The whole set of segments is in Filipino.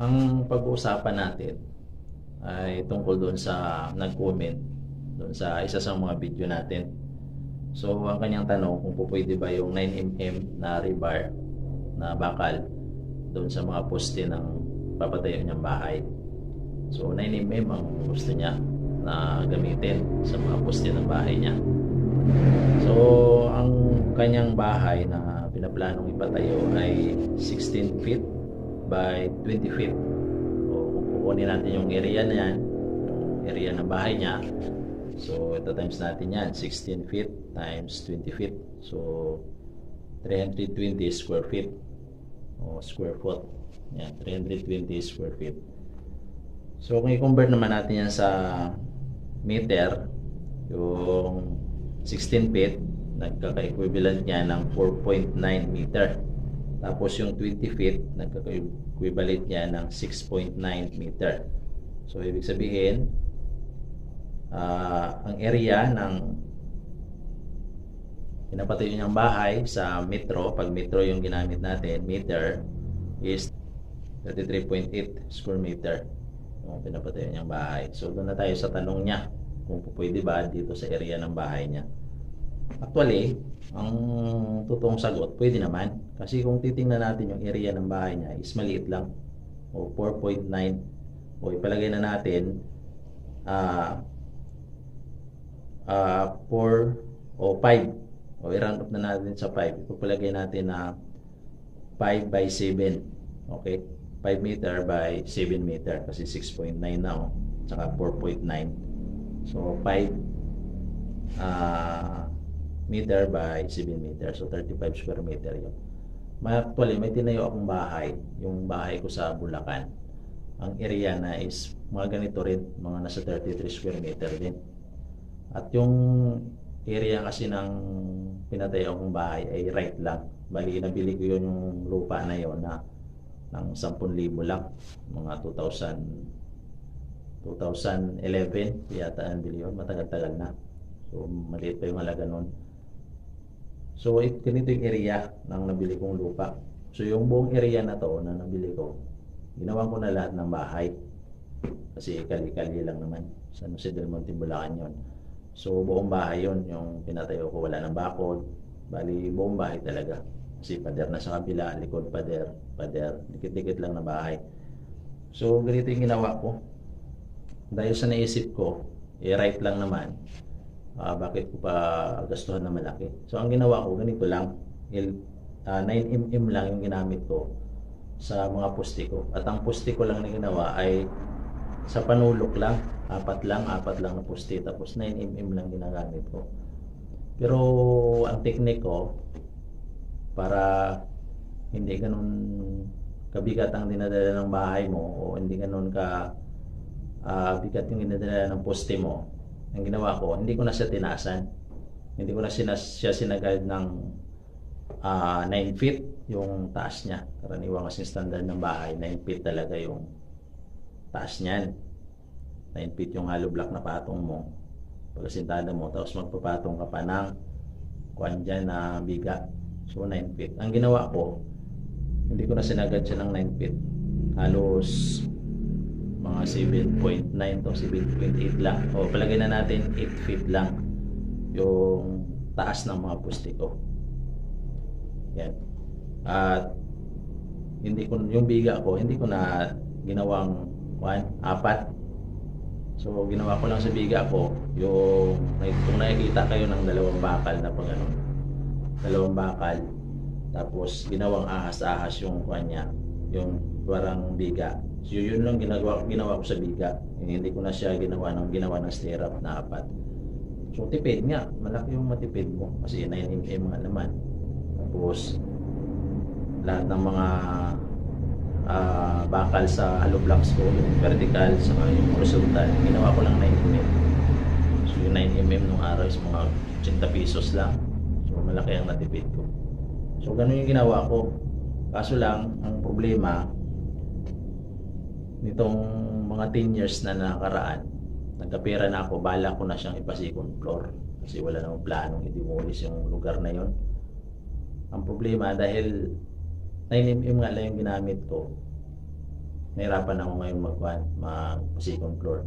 Ang pag-uusapan natin ay tungkol doon sa nag-comment doon sa isa sa mga video natin. So, ang kanyang tanong kung po pwede ba yung 9mm na rebar na bakal doon sa mga poste ng papatayo niyang bahay. So, 9mm ang gusto niya na gamitin sa mga poste ng bahay niya. So, ang kanyang bahay na pinaplanong ipatayo ay 16 feet by 20 feet. So, kukunin natin yung area na yan, area ng bahay niya, so ito times natin yan, 16 feet times 20 feet. So, 320 square feet o square foot. Yan, 320 square feet. So, kung i-convert naman natin yan sa meter, yung 16 feet, nagkaka-equivalent niya ng 4.9 meter. Tapos yung 20 feet, nagkaka-equivalent niya ng 6.9 meter. So, ibig sabihin, ah, ang area ng pinapatayo niyang bahay sa metro, pag metro yung ginamit natin, meter, is 33.8 square meter yung pinapatayo niyang bahay. So, doon na tayo sa tanong niya kung pwede ba dito sa area ng bahay niya. Actually, ang totoong sagot, pwede naman. Kasi kung titingnan natin yung area ng bahay niya, is maliit lang. O 4.9. O ipalagay na natin, ah, ah, 4 o 5. O i-round up na natin sa 5. Ipapalagay natin na 5 by 7. Okay? 5 meter by 7 meter. Kasi 6.9 na o. Tsaka 4.9. So, 5 ah, meter by 7 meter. So, 35 square meter yun. Actually, may tinayo akong bahay. Yung bahay ko sa Bulacan. Ang area na is mga ganito rin. Mga nasa 33 square meter din. At yung area kasi ng pinatayo akong bahay ay right lang. Bali, nabili ko yun yung lupa na yon na ng 10,000 lang. Mga 2000 2011 yata ang bili yun. Matagal-tagal na. So, maliit pa yung halaga nun. So, it, ganito yung area ng nabili kong lupa. So, yung buong area na to na nabili ko, ginawa ko na lahat ng bahay. Kasi kali-kali lang naman. Sa Jose del Monte, Bulacan yun. So, buong bahay yun. Yung pinatayo ko, wala ng bakod. Bali, buong bahay talaga. Kasi pader na sa kabila, likod pader, pader, dikit-dikit lang na bahay. So, ganito yung ginawa ko. Dahil sa naisip ko, i-right lang naman, ah, bakit ko pa gastuhan na malaki. So, ang ginawa ko, ganito lang. Il, ah, 9mm lang yung ginamit ko sa mga poste ko. At ang poste ko lang na ginawa ay sa panulok lang. Apat lang, apat lang na poste. Tapos 9mm lang ginagamit ko. Pero ang technique ko, para hindi ganun kabigat ang dinadala ng bahay mo o hindi ganun ka ah, bigat yung dinadala ng poste mo, ang ginawa ko, hindi ko na siya tinaasan. Hindi ko na sinas, siya sinagad ng ah, 9 feet yung taas niya. Karaniwan kasi standard ng bahay, 9 feet talaga yung taas niyan. 9 feet yung hollow block na patong mo. Pagkasintada mo, tapos magpapatong ka pa ng kuwan dyan na biga. So 9 feet. Ang ginawa ko, hindi ko na sinagad siya ng 9 feet. Halos mga 7.9 to 7.8 lang. O palagay na natin 8 feet lang yung taas ng mga poste ko. Yan. At hindi ko yung biga ko, hindi ko na ginawang one, apat. So ginawa ko lang sa biga ko yung kung nakikita kayo ng dalawang bakal na pag ano, dalawang bakal tapos ginawang ahas-ahas yung kanya yung parang biga. So yun lang ginagawa, ginawa ko sa biga. Hindi ko na siya ginawa ng ginawa ng stirrup na apat. So tipid nga malaki yung matipid mo kasi 9mm nga naman tapos lahat ng mga ah, bakal sa hollow blocks ko vertical sa yung horizontal ginawa ko lang 9mm so yung 9mm nung araw is mga 80 pesos lang so malaki ang natipid ko So, ganun yung ginawa ko. Kaso lang, ang problema, nitong mga 10 years na nakaraan, nagkapera na ako, bala ko na siyang ipa-second floor. Kasi wala namang planong i-demolish yung lugar na yon. Ang problema, dahil 9mm nga lang yung ginamit ko, nahirapan ako ngayon mag mag-second floor.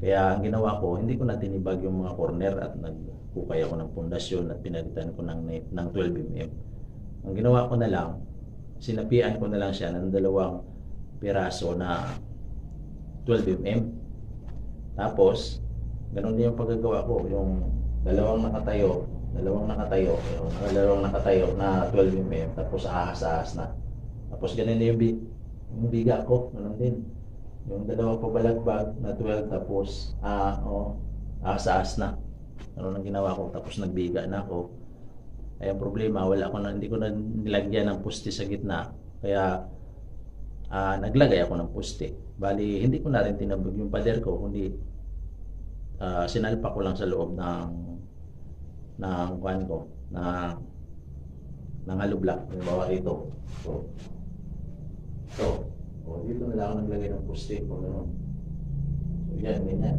Kaya ang ginawa ko, hindi ko na tinibag yung mga corner at nagkukay ako ng pundasyon at pinalitan ko ng, ng 12mm. Ang ginawa ko na lang, sinapian ko na lang siya ng dalawang piraso na 12mm. Tapos, ganun din yung paggagawa ko, yung dalawang nakatayo, dalawang nakatayo, yung dalawang nakatayo na 12mm, tapos ahas-ahas na. Tapos ganun din yung, bi- yung biga ko, ganun din. Yung dalawang pabalagbag na 12, tapos ah, oh, ahas-ahas na. Ano nang ginawa ko, tapos nagbiga na ako. Ay ang problema, wala ko na, hindi ko na nilagyan ng puste sa gitna. Kaya ah, naglagay ako ng puste. Bali, hindi ko na rin tinabog yung pader ko, kundi ah, sinalpa ko lang sa loob ng ng kuan ko na ng block. Halimbawa rito. So, so, oh, dito na ako naglagay ng poste ko. Ano. So, yan, ganyan.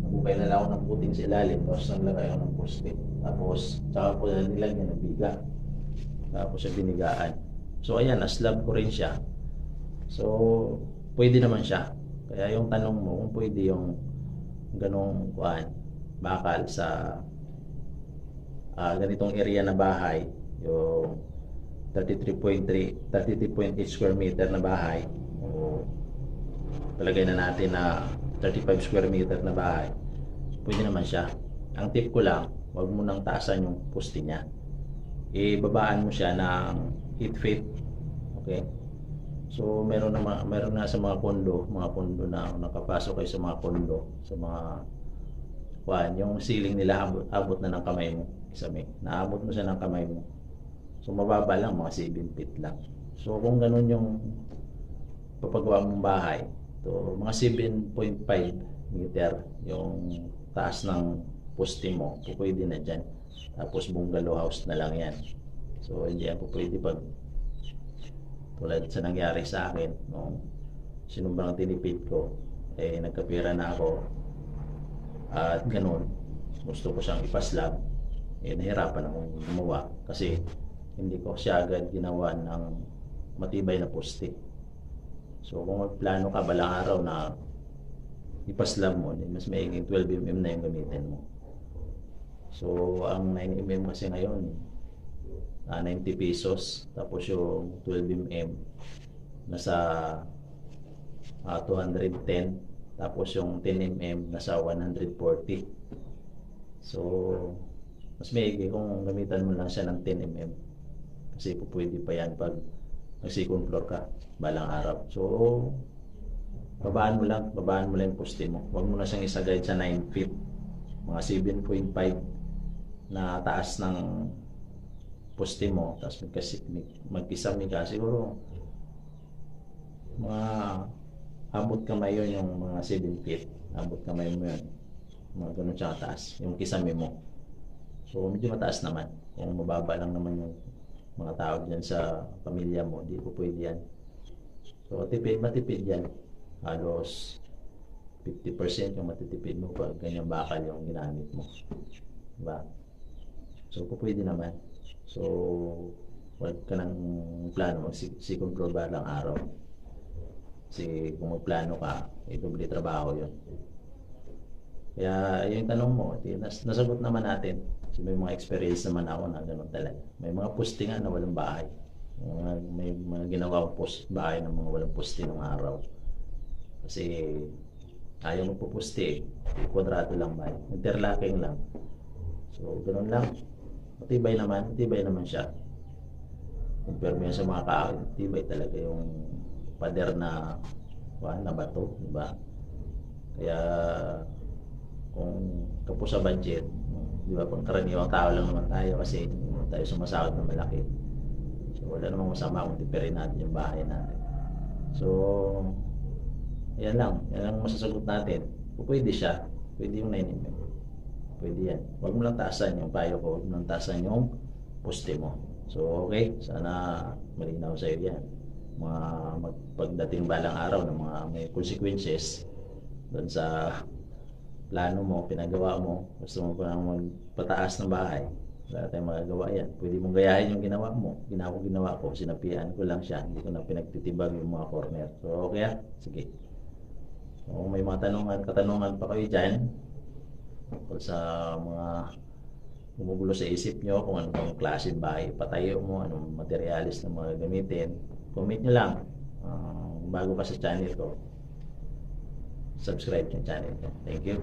Nabukay na lang ako ng puting sa ilalim, tapos naglagay ako ng poste. Tapos, saka ko na nilagyan ng biga. Tapos yung binigaan. So, ayan, naslab ko rin siya. So, pwede naman siya. Kaya yung tanong mo, kung pwede yung ganong kuan, bakal sa ah, ganitong area na bahay, yung 33.3, 33.8 square meter na bahay, o palagay na natin na 35 square meter na bahay, pwede naman siya. Ang tip ko lang, wag mo nang taasan yung poste niya. Ibabaan mo siya ng 8 feet. Okay? So, meron na, meron na sa mga kondo, mga kondo na nakapasok kayo sa mga kondo, sa mga kuan, yung ceiling nila abot, abot na ng kamay mo. Sabi, naabot mo siya ng kamay mo. So, mababa lang, mga 7 feet lang. So, kung ganun yung papagawa mong bahay, to mga 7.5 meter yung taas ng poste mo, so pwede na dyan. Tapos bungalow house na lang yan. So, hindi po pwede pag tulad sa nangyari sa akin, nung sinumbang tinipid ko, eh nagkapira na ako at ganun, gusto ko siyang ipaslab, eh nahirapan akong gumawa kasi hindi ko siya agad ginawa ng matibay na poste. So kung magplano ka balang araw na ipaslab mo, eh, mas maiging 12mm na yung gamitin mo. So ang 9mm kasi ngayon, ah, 90 pesos. Tapos yung 12mm, nasa ah, 210. Tapos yung 10mm, nasa 140. So, mas maigi kung gamitan mo lang siya ng 10mm. Kasi po pwede pa yan pag nag-second floor ka balang araw. So, babaan mo lang, babaan mo lang yung poste mo. Huwag mo na siyang isagay sa 9 feet. Mga 7.5 na taas ng poste mo, tapos magkasi, magkisami ka, siguro mga abot kamay yun yung mga 7 feet. Abot kamay mo yun. Mga ganun siya kataas. Yung kisame mo. So, medyo mataas naman. Kung mababa lang naman yung mga tao dyan sa pamilya mo, di po pwede yan. So, tipid, matipid yan. Halos 50% yung matitipid mo pag ganyan bakal yung ginamit mo. Diba? So, po pwede naman. So, wag ka nang plano, si control ba lang araw. Kasi kung magplano ka, eh, doble trabaho yun. Kaya yung tanong mo, nas, nasagot naman natin. Kasi may mga experience naman ako na gano'n talaga. May mga postingan na walang bahay. Mga, may mga ginawa ko post bahay ng mga walang poste ng araw. Kasi ayaw magpupuste eh. Lang ba? Interlocking lang. So, gano'n lang. Matibay naman, matibay naman siya. Compare mo yan sa mga kahoy, matibay talaga yung pader na kuhan na bato, di ba? Kaya kung kapos sa budget, di ba, pang karaniwang tao lang naman tayo kasi tayo sumasahod na malaki. So wala namang masama kung tipirin natin yung bahay natin. So, yan lang. Yan lang masasagot natin. Kung pwede siya, pwede yung 9 mm. Pwede yan. Huwag mo lang taasan yung payo ko. Huwag mo lang taasan yung poste mo. So, okay. Sana malinaw sa iyo yan. Mga magpagdating balang araw ng mga may consequences doon sa plano mo, pinagawa mo, gusto mo pa magpataas ng bahay, wala tayong magagawa yan. Pwede mong gayahin yung ginawa mo. Ginawa ko, ginawa ko. Sinapian ko lang siya. Hindi ko na pinagtitibag yung mga corner. So, okay ah? Sige. So, kung may mga tanungan, katanungan pa kayo dyan, tungkol sa mga gumugulo sa isip nyo, kung anong pang klaseng bahay patayo mo, anong materialis na mga gamitin, comment nyo lang. Ah, bago ka sa channel ko, subscribe yung channel ko. Thank you.